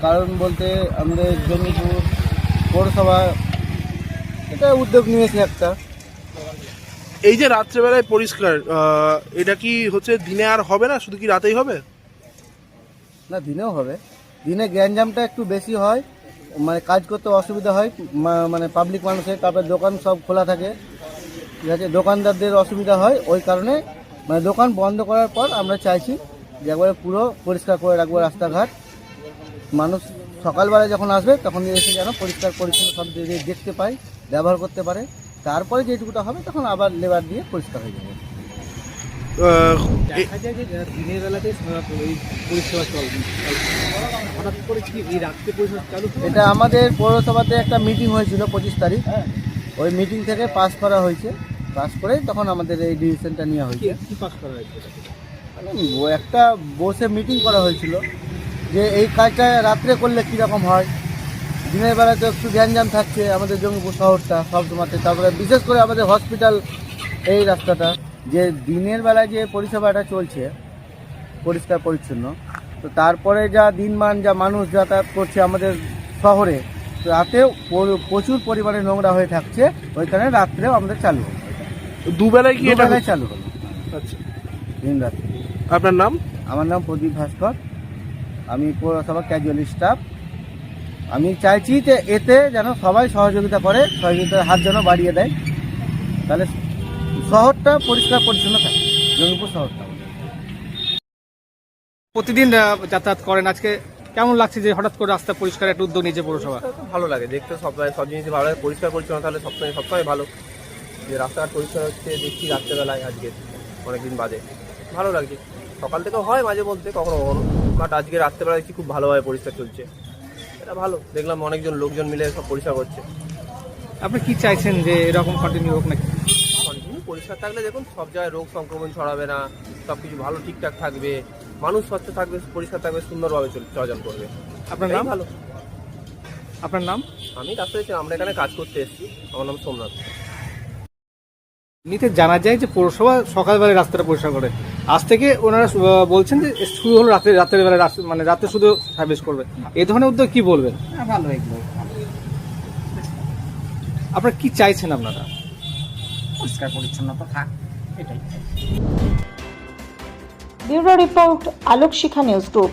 কারণ বলতে আমাদের জমিপুর পৌরসভা এটা উদ্যোগ নিয়েছে একটা। এই যে রাত্রেবেলায় পরিষ্কার আহ, এটা কি হচ্ছে দিনে আর হবে না? শুধু কি রাতেই হবে? না দিনেও হবে। দিনে গ্যাঞ্জামটা একটু বেশি হয় মানে কাজ করতে অসুবিধা হয় মা- মানে পাবলিক মানুষের তারপরে দোকান সব খোলা থাকে। ঠিক আছে দোকানদারদের অসুবিধা হয় ওই কারণে মানে দোকান বন্ধ করার পর আমরা চাইছি যে একবারে পুরো পরিষ্কার করে রাখব রাস্তাঘাট। মানুষ সকালবেলা যখন আসবে তখন এসে যেন পরিষ্কার পরিচ্ছন্ন সব দেখতে পায় ব্যবহার করতে পারে। তারপরে যেটুকুটা হবে তখন আবার লেবার দিয়ে পরিষ্কার হয়ে যাবে। দেখা যায় যে দিনের বেলাতেই পরিষেবা চল হঠাৎ করে কি এই রাত্রে পরিষেবা চালু এটা আমাদের পৌরসভাতে একটা মিটিং হয়েছিল পঁচিশ তারিখ। ওই মিটিং থেকে পাস করা হয়েছে। পাস করে তখন আমাদের এই ডিসিশনটা নেওয়া হয়েছে। কি পাস করা হয়েছে? মানে একটা বসে মিটিং করা হয়েছিল। যে এই কাজটা রাত্রে করলে কীরকম হয়? দিনের বেলা তো একটু গ্যাঞ্জাম থাকছে আমাদের জঙ্গিপুর শহরটা সব সময়তে তারপরে বিশেষ করে আমাদের হসপিটাল এই রাস্তাটা যে দিনের বেলায় যে পরিষেবাটা চলছে পরিষ্কার পরিচ্ছন্ন তো তারপরে যা দিনমান যা মানুষ যাতায়াত করছে আমাদের শহরে রাতেও প্রচুর পরিমাণে নোংরা হয়ে থাকছে ওইখানে রাত্রেও আমাদের চালু দুবেলায় কি এটা চালু হলো। আচ্ছা। দিন রাত্রে আপনার নাম? আমার নাম প্রদীপ ভাস্কর। আমি পৌরসভা ক্যাজুয়াল স্টাফ আমি চাইছি যে এতে যেন সবাই সহযোগিতা করে সহযোগিতার হাত যেন বাড়িয়ে দেয়। তাহলে শহরটা পরিষ্কার পরিচ্ছন্ন থাকে জঙ্গিপুর শহরটা। প্রতিদিন যাতায়াত করেন। আজকে কেমন লাগছে যে হঠাৎ করে রাস্তা পরিষ্কার একটা উদ্যোগ নিয়েছে পৌরসভা? ভালো লাগে দেখতে সব সব জিনিস ভালো লাগে। পরিষ্কার পরিচ্ছন্ন তাহলে সবসময় সবসময় ভালো। যে রাস্তাঘাট পরিষ্কার হচ্ছে দেখছি রাত্রেবেলায় আজকে অনেকদিন বাদে। ভালো লাগছে। সকাল থেকে হয় মাঝে মধ্যে কখনো কখনো। বাট আজকে রাত্রেবেলা দেখছি খুব ভালোভাবে পরিষ্কার চলছে। এটা ভালো। দেখলাম অনেকজন লোকজন মিলে সব পরিষ্কার করছে। আপনি কি চাইছেন যে এরকম কন্টিনিউ হোক নাকি? কন্টিনিউ পরিষ্কার থাকলে দেখুন সব জায়গায় রোগ সংক্রমণ ছড়াবে না সব কিছু ভালো ঠিকঠাক থাকবে মানুষ স্বচ্ছ থাকবে পরিষ্কার থাকবে সুন্দরভাবে চল- চলাচল করবে। আপনার নাম? ভালো। আপনার নাম? আমি রাস্তায় আমরা এখানে কাজ করতে এসেছি। আমার নাম সোমনাথ। এমনিতে জানা যায় যে পৌরসভা সকালবেলায় রাস্তাটা পরিষ্কার করে। আজ থেকে ওনারা বলছেন যে শুরু হলো রাতে রাতের বেলা মানে রাতে শুধু সার্ভিস করবে। এ ধরনের উদ্যোগ কি বলবেন? ভালো এগুলো আপনারা কি চাইছেন আপনারা? পরিষ্কার পরিচ্ছন্নতা থাক এটাই। Bureau report Alok Shikha news group.